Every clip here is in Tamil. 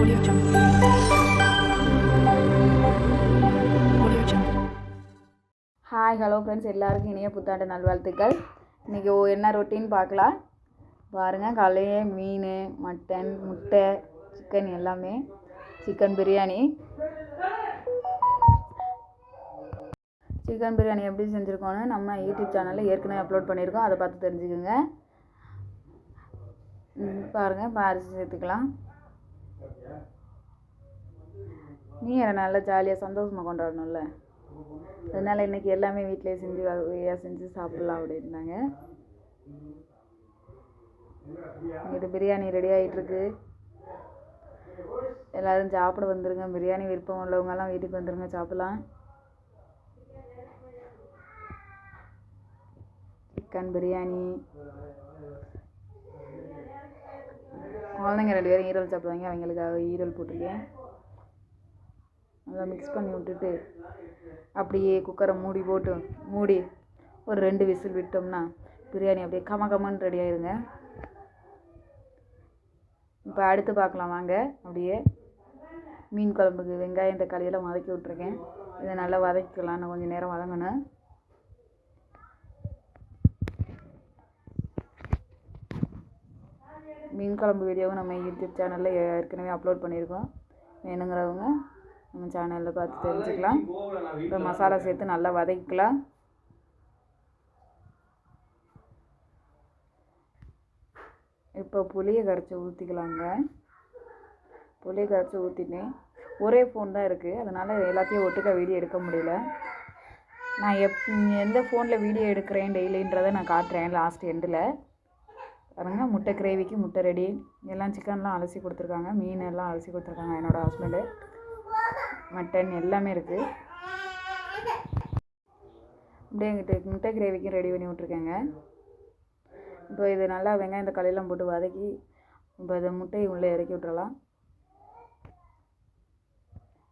Audio Jungle. Audio Jungle. Hi hello friends எல்லாருக்கும் இனிய புத்தாண்டு நல்வாழ்த்துக்கள். இன்றைக்கி என்ன ரொட்டீன் பார்க்கலாம்? பாருங்கள் காலையே மீன் மட்டன் முட்டை சிக்கன் எல்லாமே. சிக்கன் பிரியாணி. சிக்கன் பிரியாணி எப்படி செஞ்சுருக்கோன்னு நம்ம யூடியூப் சேனலில் ஏற்கனவே அப்லோட் பண்ணியிருக்கோம். அதை பார்த்து தெரிஞ்சுக்கோங்க. ம், பாரிசு சேர்த்துக்கலாம். நீ என்ன நல்லா ஜாலியாக சந்தோஷமாக கொண்டாடணும்ல? அதனால் இன்றைக்கி எல்லாமே வீட்டிலே செஞ்சு வகையாக செஞ்சு சாப்பிட்லாம் அப்படின்னாங்க. இது பிரியாணி ரெடி ஆகிட்டுருக்கு எல்லோரும் சாப்பிட வந்துருங்க. பிரியாணி விருப்பம் உள்ளவங்கெல்லாம் வீட்டுக்கு வந்துருங்க சாப்பிட்லாம். சிக்கன் பிரியாணி. குழந்தைங்க ரெண்டு பேரும் ஈரல் சாப்பிடுவாங்க. அவங்களுக்காக ஈரல் போட்டிருக்கேன். நல்லா மிக்ஸ் பண்ணி விட்டுட்டு அப்படியே குக்கரை மூடி போட்டு மூடி ஒரு ரெண்டு விசில் விட்டோம்னா பிரியாணி அப்படியே கம கமன்னு ரெடி ஆயிருங்க. இப்போ அடுத்து பார்க்கலாம் வாங்க. அப்படியே மீன் குழம்புக்கு வெங்காயம் தக்காளியெல்லாம் வதக்கி விட்ருக்கேன் இதை நல்லா வதக்கிக்கலாம் இன்னும் கொஞ்சம் நேரம் வதங்கணும். மீன் குழம்பு வீடியோவும் நம்ம யூடியூப் சேனலில் ஏற்கனவே அப்லோட் பண்ணியிருக்கோம். வேணுங்கிறவங்க நம்ம சேனலில் பார்த்து தெரிஞ்சுக்கலாம். இப்போ மசாலா சேர்த்து நல்லா வதக்கிக்கலாம். இப்போ புளியை கரைச்சி ஊற்றிக்கலாங்க புளியை கரைச்சி ஊற்றிட்டேன் ஒரே ஃபோன் தான் இருக்குது அதனால் எல்லாத்தையும் ஒட்டுக்க வீடியோ எடுக்க முடியல. நான் எப் எந்த ஃபோனில் வீடியோ எடுக்கிறேன் டெய்லின்றதை நான் காட்டுறேன் லாஸ்ட் எண்டில் பாருங்கள் முட்டை கிரேவிக்கு முட்டை ரெடி எல்லாம் சிக்கன்லாம் அலசி கொடுத்துருக்காங்க. மீன் எல்லாம் அலசி கொடுத்துருக்காங்க என்னோடய ஹஸ்பண்டு மட்டன் எல்லாமே இருக்குது அப்படியே எங்கிட்ட முட்டை கிரேவிக்கும் ரெடி பண்ணி விட்ருக்கேங்க இப்போ இது நல்லா வெங்காயம் இந்த கலையெல்லாம் போட்டு வதக்கி இப்போ இதை முட்டையை உள்ளே இறக்கி விட்டுறலாம்.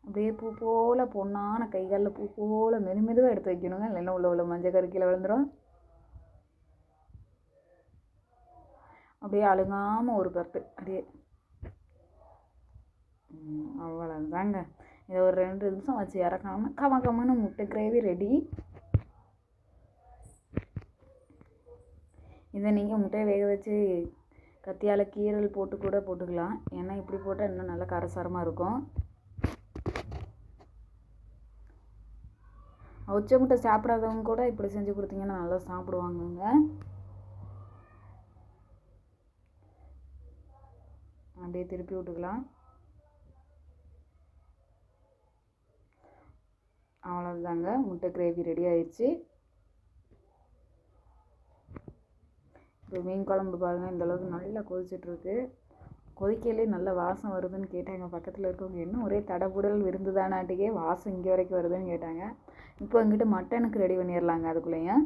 அப்படியே பூ போல் பொண்ணான கைகளில் பூ போல் மெது மெதுவாக எடுத்து வைக்கணுங்க. இல்லைன்னா உள்ள உள்ள மஞ்சள் கரு கீழே விழுந்துடும் அப்படியே அழுகாமல் ஒரு பருப்பு அப்படியே. அவ்வளோதாங்க இதை ஒரு ரெண்டு நிமிஷம் வச்சு இறக்காம கம கமன்னு முட்டை கிரேவி ரெடி இதை நீங்கள் முட்டையை வேக வச்சு கத்தியால் கீரல் போட்டு கூட போட்டுக்கலாம். ஏன்னா இப்படி போட்டால் இன்னும் நல்லா கரசாரமாக இருக்கும். உச்ச முட்டை சாப்பிடாதவங்க கூட இப்படி செஞ்சு கொடுத்தீங்கன்னா நல்லா சாப்பிடுவாங்கங்க. அப்படியே திருப்பி விட்டுக்கலாம். அவ்வளோதாங்க முட்டை கிரேவி ரெடி ஆயிடுச்சு. இப்போ மீன் குழம்பு பாருங்கள் இந்த அளவுக்கு நல்லா கொதிச்சிட்ருக்கு. கொதிக்கையிலே நல்ல வாசம் வருதுன்னு கேட்டாங்க. பக்கத்தில் இருக்கவங்க இன்னும் ஒரே தடபுடல் விருந்து தானாட்டிக்கே வாசம் இங்கே வரைக்கும் வருதுன்னு கேட்டாங்க. இப்போ எங்கிட்ட மட்டனுக்கு ரெடி பண்ணிடலாங்க அதுக்குள்ளேயே.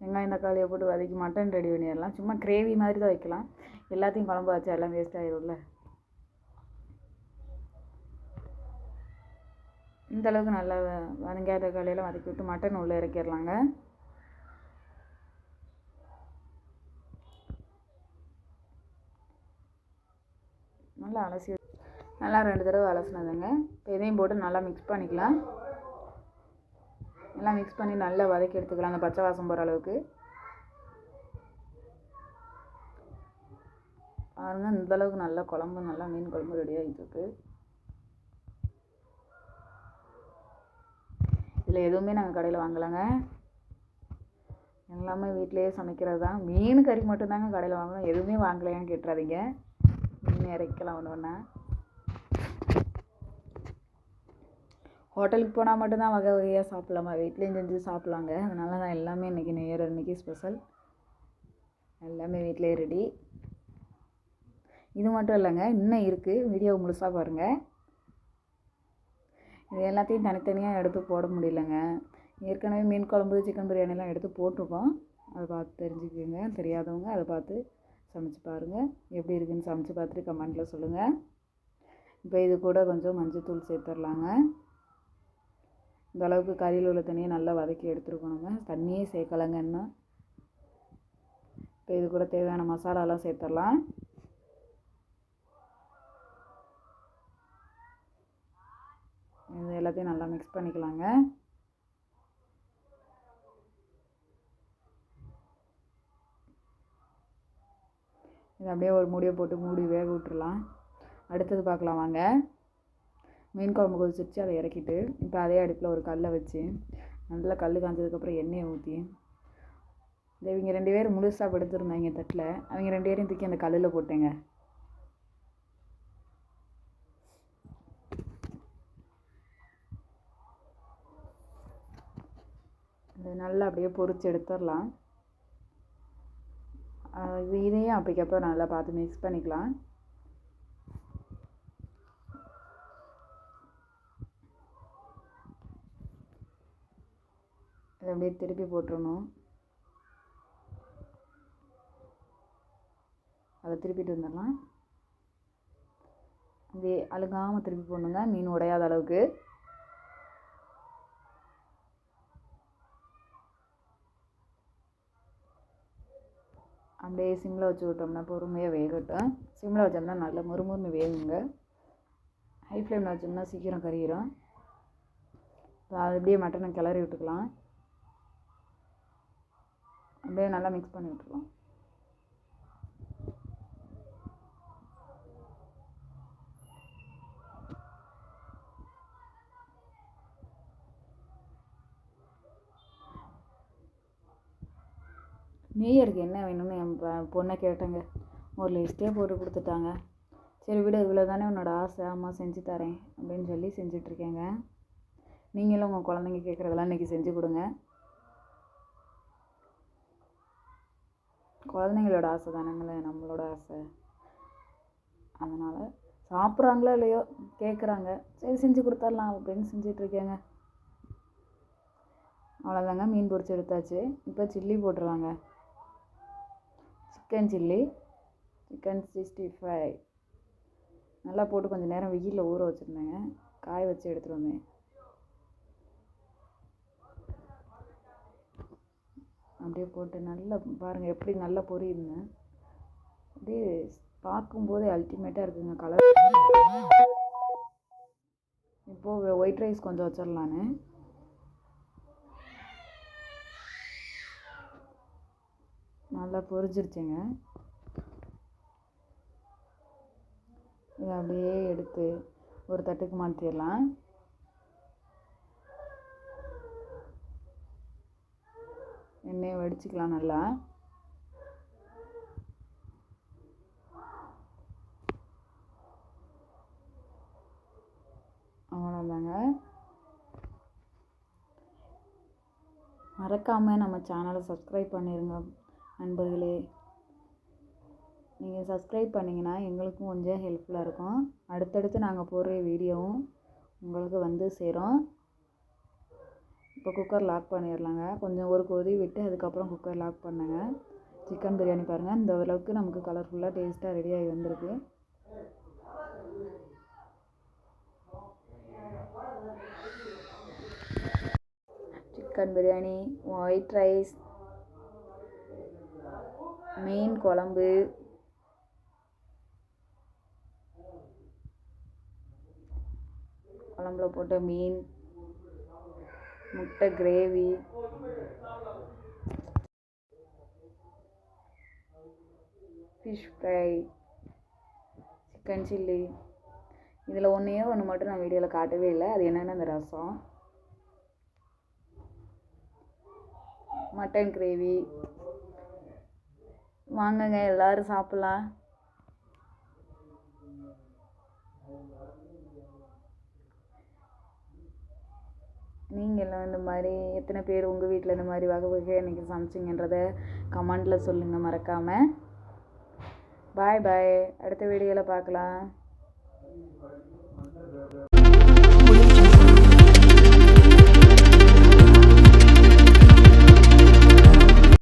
வெங்காயம் தக்காளியை போட்டு வதக்கி மட்டன் ரெடி பண்ணிடலாம் சும்மா கிரேவி மாதிரி தான் வைக்கலாம். எல்லாத்தையும் குழம்பு வச்சா எல்லாம் வேஸ்ட் ஆயிரும்ல? இந்த அளவுக்கு நல்லா வ- காலையில் வதக்கி விட்டு மட்டன் உள்ளே இறக்கிடலாங்க. நல்லா அலசி நல்லா ரெண்டு தடவை அலசினதுங்க. இப்போ இதையும் போட்டு நல்லா மிக்ஸ் பண்ணிக்கலாம். எல்லாம் மிக்ஸ் பண்ணி நல்லா வதக்கி எடுத்துக்கலாம். அந்த பச்சை வாசம் போகிற அளவுக்கு. பாருங்க இந்தளவுக்கு நல்ல நல்லா குழம்பு நல்லா மீன் குழம்பு ரெடி ஆகிட்டுருக்கு இதில் எதுவுமே நாங்கள் கடையில் வாங்கலைங்க. எல்லாமே வீட்டிலேயே சமைக்கிறது தான். மீன் கறி மட்டும்தாங்க கடையில் வாங்கணும். எதுவுமே வாங்கலையான்னு கேட்டுறாதீங்க. மீன் இறக்கலாம் ஒன்று ஒன்றா ஹோட்டலுக்கு போனால் மட்டும்தான் வகை வகையாக சாப்பிட்லாமா? வீட்லேயும் செஞ்சு சாப்பிட்லாங்க. அதனால தான் எல்லாமே இன்றைக்கி நியூ இயர் அன்றைக்கி ஸ்பெஷல் எல்லாமே வீட்டிலேயே ரெடி இது மட்டும் இல்லைங்க இன்னும் இருக்குது வீடியோ முழுசாக பாருங்கள் இது எல்லாத்தையும் தனித்தனியாக எடுத்து போட முடியலங்க. ஏற்கனவே மீன் குழம்பு சிக்கன் பிரியாணிலாம் எடுத்து போட்டிருக்கோம். அதை பார்த்து தெரிஞ்சுக்கோங்க. தெரியாதவங்க அதை பார்த்து சமைச்சு பாருங்கள் எப்படி இருக்குன்னு சமைச்சு பார்த்துட்டு கமெண்ட்டில் சொல்லுங்கள் இப்போ இது கூட கொஞ்சம் மஞ்சத்தூள் சேர்த்துடலாங்க. இந்த அளவுக்கு கறியில் உள்ள தண்ணியை நல்லா வதக்கி எடுத்துருக்கணுங்க. தண்ணியே சேர்க்கலைங்க இன்னும். இப்போ இது கூட தேவையான மசாலாலாம் சேர்த்துடலாம். இது எல்லாத்தையும் நல்லா மிக்ஸ் பண்ணிக்கலாங்க. இது அப்படியே ஒரு மூடியை போட்டு மூடி வேக விட்டுறலாம். அடுத்தது பார்க்கலாம் வாங்க. மீன் குழம்பு கொதிச்சிருச்சு அதை இறக்கிட்டு இப்போ அதே அடுப்பில் ஒரு கல்லை வச்சு நல்லா கல் காஞ்சதுக்கப்புறம் எண்ணெயை ஊற்றி இந்த இவங்க ரெண்டு பேரும் முழுசாக படுத்துருந்தாங்க தட்டில். அவங்க ரெண்டு பேரையும் தூக்கி அந்த கல்லில் போட்டேங்க. இது நல்லா அப்படியே பொறிச்சு எடுத்துடலாம். இது இதையும் அப்பைக்கப்போ நல்லா பார்த்து மிக்ஸ் பண்ணிக்கலாம். இதை அப்படியே திருப்பி போட்டுடணும் அதை திருப்பிட்டு வந்துடலாம். அப்படியே அழுகாமல் திருப்பி போடணுங்க மீன் உடையாத அளவுக்கு. அப்படியே சிம்மில் வச்சு விட்டோம்னா பொறுமையாக வேகட்டும். சிம்மில் வச்சோம்னா நல்லா முறுமுறுன்னு வேகுங்க. ஹை ஃப்ளேமில் வச்சோம்னா சீக்கிரம் கறியிடும் இப்போ அது அப்படியே மட்டனை கிளறி விட்டுக்கலாம். அப்படியே நல்லா மிக்ஸ் பண்ணி விட்டுருவோம் நியூ இயருக்கு என்ன வேணும்னு என் பொண்ணை கேட்டேங்க. ஒரு லிஸ்ட்டே போட்டு கொடுத்துட்டாங்க. சரி விட இவ்வளோ தானே உன்னோட ஆசை அம்மா செஞ்சு தரேன் அப்படின்னு சொல்லி செஞ்சிட்ருக்கேங்க. நீங்களும் உங்கள் குழந்தைங்க கேட்குறதெல்லாம் இன்றைக்கி செஞ்சு கொடுங்க. குழந்தைங்களோட ஆசை தானங்களே நம்மளோட ஆசை. அதனால் சாப்பிட்றாங்களோ இல்லையோ கேட்குறாங்க. சரி செஞ்சு கொடுத்துடலாம் அப்படின்னு செஞ்சிட்ருக்கேங்க. அவ்வளோதாங்க மீன் பொரிச்சு எடுத்தாச்சு. இப்போ சில்லி போட்டுருவாங்க chicken chilli chicken sixty five. நல்லா போட்டு கொஞ்சம் நேரம் வெயிலில் ஊற வச்சுருந்தேங்க. காய வச்சு எடுத்துகிட்டு வந்தேன். அப்படியே போட்டு நல்லா பாருங்கள் எப்படி நல்லா பொரியுதுங்க அப்படியே பார்க்கும்போதே அல்டிமேட்டாக இருக்குதுங்க கலர் இப்போது ஒயிட் ரைஸ் கொஞ்சம் வச்சிடலான்னு நல்லா பொரிஞ்சிருச்சுங்க. இதை அப்படியே எடுத்து ஒரு தட்டுக்கு மாற்றிடலாம் எண்ணெயை வடிச்சுக்கலாம் நல்லா. அவ்வளோதாங்க. மறக்காமல் நம்ம சேனலை சப்ஸ்கிரைப் பண்ணிடுங்க நண்பர்களே நீங்கள் சப்ஸ்கிரைப் பண்ணிங்கன்னா எங்களுக்கும் கொஞ்சம் ஹெல்ப்ஃபுல்லாக இருக்கும். அடுத்தடுத்து நாங்கள் போடுற வீடியோவும் உங்களுக்கு வந்து சேரும். இப்போ குக்கர் லாக் பண்ணிடலாங்க. கொஞ்சம் ஒரு கொதி விட்டு அதுக்கப்புறம் குக்கர் லாக் பண்ணுங்க. சிக்கன் பிரியாணி பாருங்கள் இந்த அளவுக்கு நமக்கு கலர்ஃபுல்லாக டேஸ்ட்டாக ரெடியாகி வந்திருக்கு. சிக்கன் பிரியாணி ஒயிட் ரைஸ் மீன் குழம்பு. குழம்புல போட்ட மீன். முட்டை gravy. Fish fry chicken chilli இதில் ஒன்றே ஒன்று மட்டும் நான் வீடியோவில் காட்டவே இல்லை. அது என்னென்னா அந்த ரசம். மட்டன் கிரேவி வாங்கங்க எல்லாரும் சாப்பிட்லாம். நீங்களும் இந்த மாதிரி எத்தனை பேர் உங்கள் வீட்டில் இந்த மாதிரி வகை வகையாக இன்றைக்கி சமைச்சிங்கன்றத கமெண்டில் சொல்லுங்கள் மறக்காமல் பாய் பாய் அடுத்த வீடியோவில் பார்க்கலாம்.